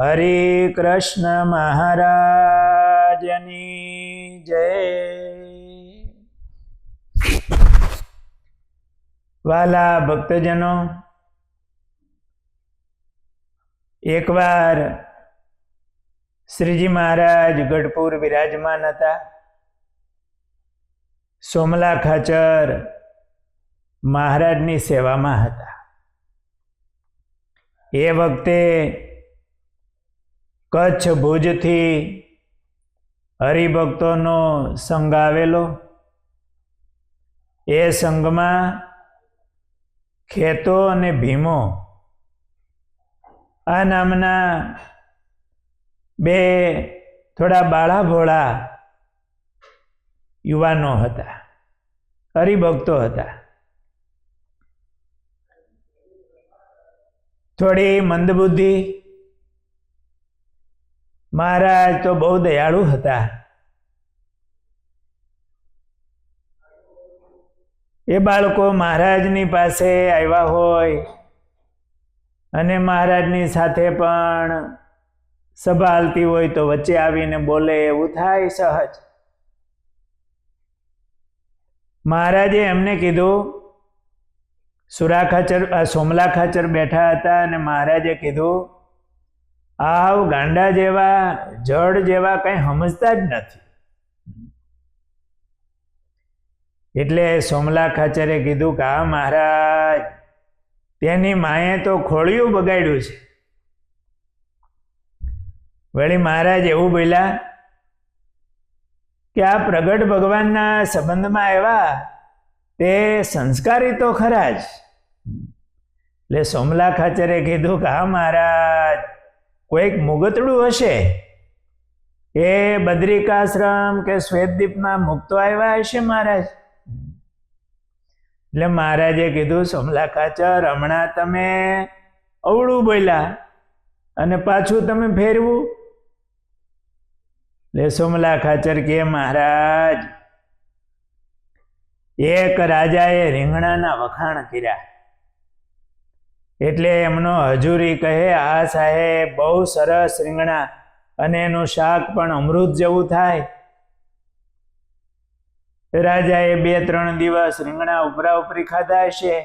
હરે કૃષ્ણ મહારાજની જય. વાલા ભક્તજનો, એકવાર શ્રીજી મહારાજ ગઢપુર વિરાજમાન હતા. સોમલા ખાચર મહારાજની સેવામાં હતા. એ વખતે કચ્છ ભુજથી હરિભક્તોનો સંઘ આવેલો. એ સંઘમાં ખેતો અને ભીમો આ નામના બે થોડા બાળા ભોળા યુવાનો હતા, હરિભક્તો હતા. થોડી મંદબુદ્ધિ મહારાજ તો બહુ દયાળુ હતા. એ બાળકો મહારાજની પાસે આવ્યા હોય અને મહારાજની સાથે પણ સભા હાલતી હોય તો વચ્ચે આવીને બોલે, એવું થાય સહજ. મહારાજે એમને કીધું સુરા ખાચર સોમલા ખાચર બેઠા હતા. અને મહારાજે કીધું આવ ગાંડા જેવા જળ જેવા કંઈ સમજતા જ નથી. એટલે સોમલા કીધું કે આ મહારાજ, તેની માએ તો ખોળિયું બગાડ્યું છે. વળી મહારાજ એવું બોલ્યા કે, આ પ્રગટ ભગવાનના સંબંધમાં આવ્યા, તે સંસ્કારી તો ખરા જ. એટલે સોમલા ખાચરે કીધું કે, હા, મહારાજ કોઈક મુગતડું હશે? એ બદ્રિકાશ્રમ કે શ્વેતદીપમાં મુક્તો આવ્યા હશે મહારાજ? એટલે મહારાજે કીધું, સોમલા ખાચર, હમણાં તમે અવળું બોલ્યા અને પાછું તમે ફેરવું. એટલે સોમલા ખાચર કે, મહારાજ, એક રાજાએ રીંગણાના વખાણ કર્યા. એટલે એમનો હજુરી કહે, આ સાહેબ બહુ સરસ રીંગણા અને એનું શાક પણ અમૃત જેવું થાય. રાજાએ બે ત્રણ દિવસ રીંગણા ઉપરા ઉપરી ખાધા હશે.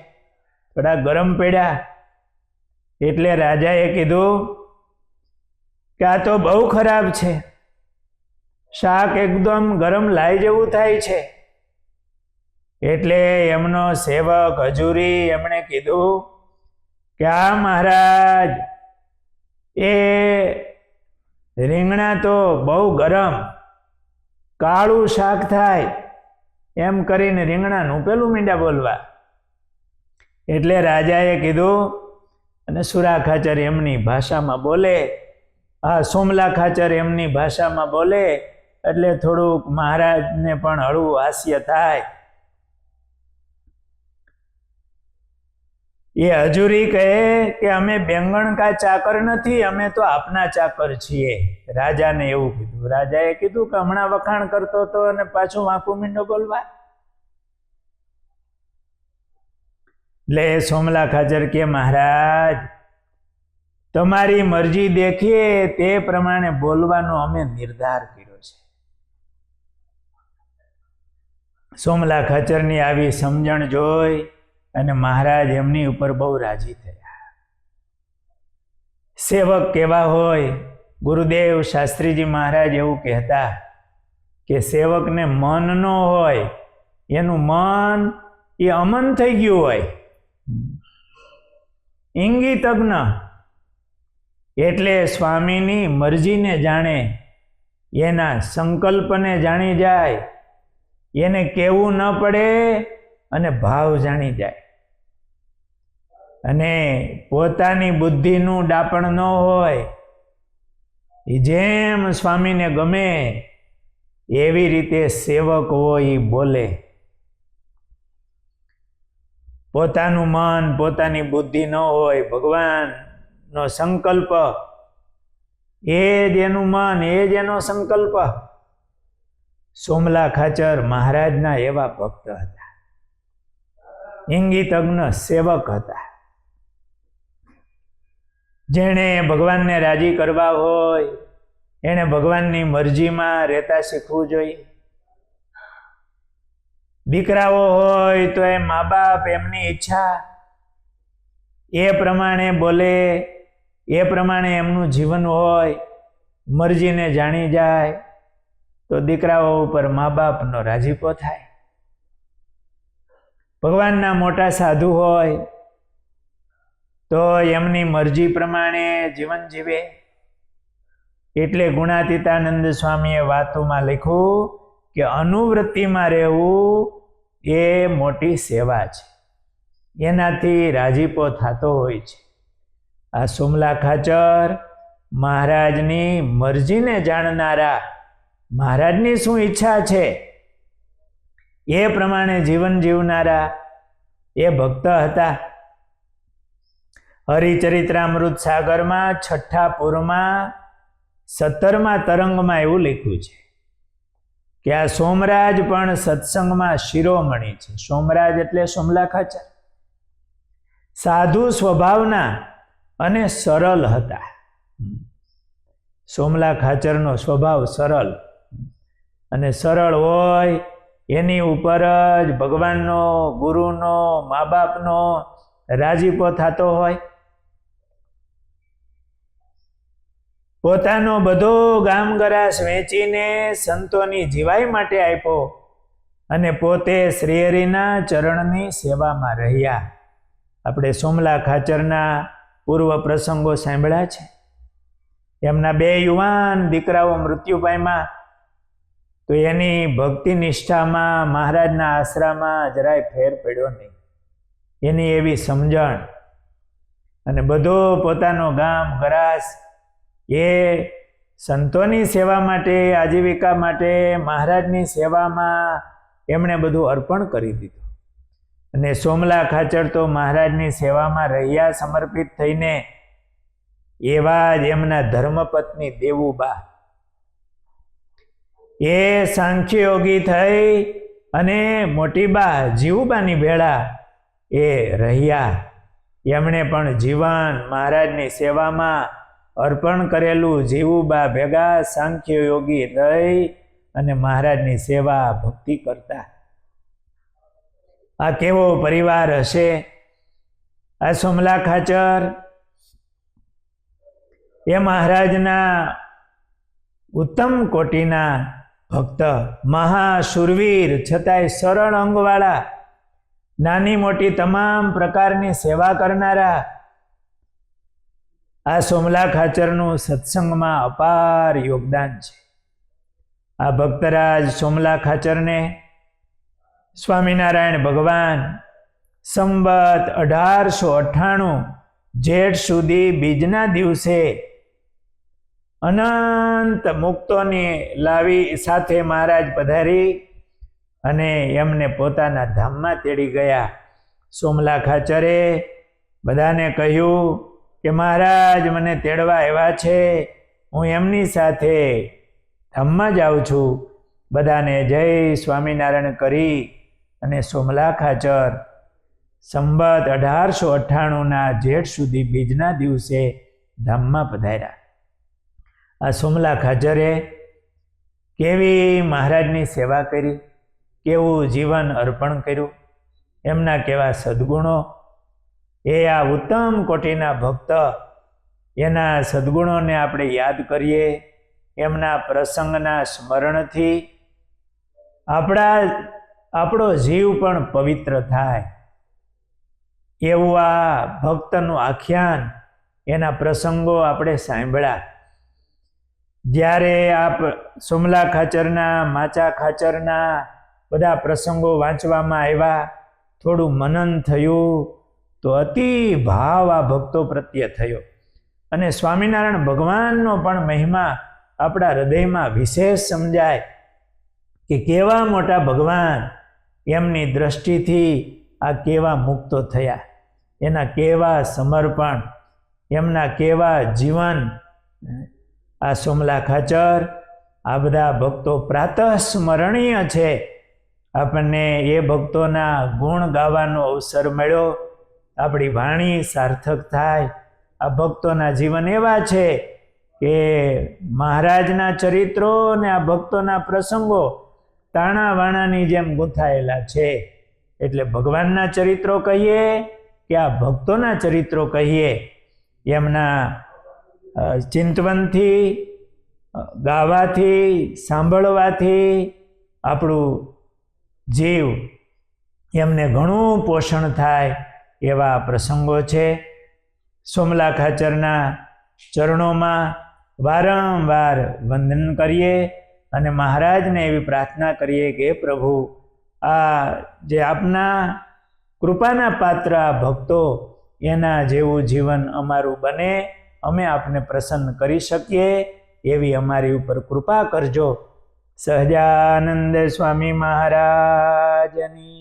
થોડા ગરમ પડ્યા. એટલે રાજાએ કીધું, કે આ તો બહુ ખરાબ છે. શાક એકદમ ગરમ લાઈ જેવું થાય છે. એટલે એમનો સેવક હજુરી એમણે કીધું કે આ મહારાજ? એ રીંગણા તો બહુ ગરમ. કાળું શાક થાય. એમ કરીને રીંગણાનું પેલું મીંડા બોલવા. એટલે રાજાએ કીધું, અને સુરા ખાચર એમની ભાષામાં બોલે. આ સોમલા ખાચર એમની ભાષામાં બોલે. એટલે થોડુંક મહારાજને પણ હળવું હાસ્ય થાય. એ હજુરી કહે કે અમે બેંગણ કા ચાકર નથી, અમે તો આપના ચાકર છીએ. રાજાને એવું કીધું. રાજાએ કીધું કે હમણાં વખાણ કરતો હતો અને પાછું વાંકું મીંડો બોલવા. એટલે સોમલા ખાચર કે મહારાજ, તમારી મરજી દેખીએ, તે પ્રમાણે બોલવાનો અમે નિર્ધાર કર્યો છે. સોમલા ખાચરની આવી સમજણ જોઈ અને મહારાજ એમની ઉપર બહુ રાજી થયા. સેવક કેવા હોય? ગુરુદેવ શાસ્ત્રીજી મહારાજ એવું કહેતા કે સેવકને મન ન હોય, એનું મન એ અમન થઈ ગયું હોય. ઇંગિતજ્ઞ એટલે સ્વામીની મરજીને જાણે, એના સંકલ્પને જાણી જાય. એને કેવું ન પડે અને ભાવ જાણી જાય. અને પોતાની બુદ્ધિનું ડાપણ ન હોય, એ જેમ સ્વામીને ગમે, એવી રીતે સેવક હોય એ બોલે. પોતાનું મન, પોતાની બુદ્ધિ ન હોય, ભગવાનનો સંકલ્પ, એ જ એનું મન, એ જ એનો સંકલ્પ. સોમલા ખાચર મહારાજના એવા ભક્ત હતા. ઇંગિતજ્ઞ સેવક હતા. જેણે ભગવાનને રાજી કરવા હોય એણે ભગવાનની મરજીમાં રહેતા શીખવું જોઈએ. દીકરાઓ હોય તો એ મા બાપ એમની ઈચ્છા એ પ્રમાણે બોલે, એ પ્રમાણે એમનું જીવન હોય, મરજીને જાણી જાય, તો દીકરાઓ ઉપર મા બાપનો રાજીપો થાય. ભગવાનના મોટા સાધુ હોય, તો એમની મરજી પ્રમાણે જીવન જીવે. એટલે ગુણાતીતાનંદ સ્વામીએ વાતોમાં લખ્યું કે અનુવૃત્તિમાં રહેવું એ મોટી સેવા છે. એનાથી રાજીપો થતો હોય છે. આ સુમલા ખાચર મહારાજની મરજીને જાણનારા મહારાજની શું ઈચ્છા છે? એ પ્રમાણે જીવન જીવનારા એ ભક્ત હતા. હરિચરિત્રામૃત સાગરમાં છઠ્ઠા પૂરમાં સત્તરમા તરંગમાં એવું લખ્યું છે કે આ સોમરાજ પણ સત્સંગમાં શિરોમણી છે. સોમરાજ એટલે સોમલા ખાચર સાધુ સ્વભાવના અને સરળ હતા. સોમલા ખાચરનો સ્વભાવ સરળ અને સરળ હોય એની ઉપર જ ભગવાનનો, ગુરુનો મા બાપનો રાજીપો થતો હોય. પોતાનો બધો ગામગરાસ વેચીને સંતોની જીવાઈ માટે આપ્યો અને પોતે શ્રીહરિના ચરણની સેવામાં રહ્યા. આપણે સોમલા ખાચરના પૂર્વ પ્રસંગો સાંભળ્યા છે. એમના બે યુવાન દીકરાઓ મૃત્યુ પામ્યા. તો એની ભક્તિ નિષ્ઠામાં મહારાજના આશરામાં જરાય ફેર પડ્યો નહીં. એની એવી સમજણ અને બધો પોતાનો ગામ, ગરાસ એ સંતોની સેવા માટે, આજીવિકા માટે, મહારાજની સેવામાં એમણે બધું અર્પણ કરી દીધું. અને સોમલા ખાચર તો મહારાજની સેવામાં રહ્યા સમર્પિત થઈને એવા જ એમના ધર્મપત્ની દેવુબા એ સાંખ્યયોગી થઈ અને મોટી બા જીવુબાની ભેળા એ રહ્યા. એમણે પણ જીવન મહારાજની સેવામાં અર્પણ કરેલું જીવુબા ભેગા સાંખ્ય યોગી રહી અને મહારાજની સેવા ભક્તિ કરતા. આ કેવો પરિવાર હશે? આ સોમલા ખાચર? એ મહારાજના ઉત્તમ કોટીના ભક્ત મહાશુરવીર છતાંય સરળ અંગવાળા, નાની મોટી તમામ પ્રકારની સેવા કરનારા, આ સોમલા ખાચરનું સત્સંગમાં અપાર યોગદાન છે. આ ભક્તરાજ સોમલા ખાચરને સ્વામિનારાયણ ભગવાન સંબત અઢારસો અઠ્ઠાણું જેઠ સુધી બીજના દિવસે અનંત મુક્તોને લાવી સાથે મહારાજ પધારી અને એમને પોતાના ધામમાં તેડી ગયા. સોમલા ખાચરે બધાને કહ્યું કે, મહારાજ, મને તેડવા એવા છે. હું એમની સાથે ધામમાં જાઉં છું. બધાને જય સ્વામિનારાયણ કરી અને સોમલા ખાચર સંબત અઢારસો અઠ્ઠાણુંના જેઠ સુધી બીજના દિવસે ધામમાં પધાર્યા. આ સોમલા ખાજરે કેવી મહારાજની સેવા કરી, કેવું જીવન અર્પણ કર્યું, એમના કેવા સદ્ગુણો, એ આ ઉત્તમ કોટીના ભક્ત, એના સદ્ગુણોને આપણે યાદ કરીએ, એમના પ્રસંગના સ્મરણથી આપણા, આપણો જીવ પણ પવિત્ર થાય. એવું આ ભક્તનું આખ્યાન, એના પ્રસંગો આપણે સાંભળ્યા. જ્યારે આપ સોમલા ખાચરના, માચા ખાચરના બધા પ્રસંગો વાંચવામાં આવ્યા, થોડું મનન થયું, તો અતિ ભાવ આ ભક્તો પ્રત્યે થયો. અને સ્વામિનારાયણ ભગવાનનો પણ મહિમા આપણા હૃદયમાં વિશેષ સમજાય કે કેવા મોટા ભગવાન એમની દ્રષ્ટિથી આ કેવા મુક્તો થયા. એના કેવા સમર્પણ, એમના કેવા જીવન આ સોમલા ખાચર, આ બધા ભક્તો પ્રાતઃ સ્મરણીય છે. આપણને એ ભક્તોના ગુણ ગાવાનો અવસર મળ્યો. આપણી વાણી સાર્થક થાય. આ ભક્તોના જીવન એવા છે કે મહારાજના ચરિત્રો અને આ ભક્તોના પ્રસંગો તાણા વાણાની જેમ ગૂંથાયેલા છે. એટલે ભગવાનના ચરિત્રો કહીએ કે આ ભક્તોના ચરિત્રો કહીએ. એમના ચિંતવનથી ગાવાથી, સાંભળવાથી આપણું જીવ એમને ઘણું પોષણ થાય એવા પ્રસંગો છે. સોમલા ખાચરના ચરણોમાં વારંવાર વંદન કરીએ અને મહારાજને એવી પ્રાર્થના કરીએ કે પ્રભુ, આ જે આપના કૃપાના પાત્ર ભક્તો, એના જેવું જીવન અમારું બને અમે આપને પ્રસન્ન કરી શકીએ એવી અમારી ઉપર કૃપા કરજો. સહજાનંદ સ્વામી મહારાજની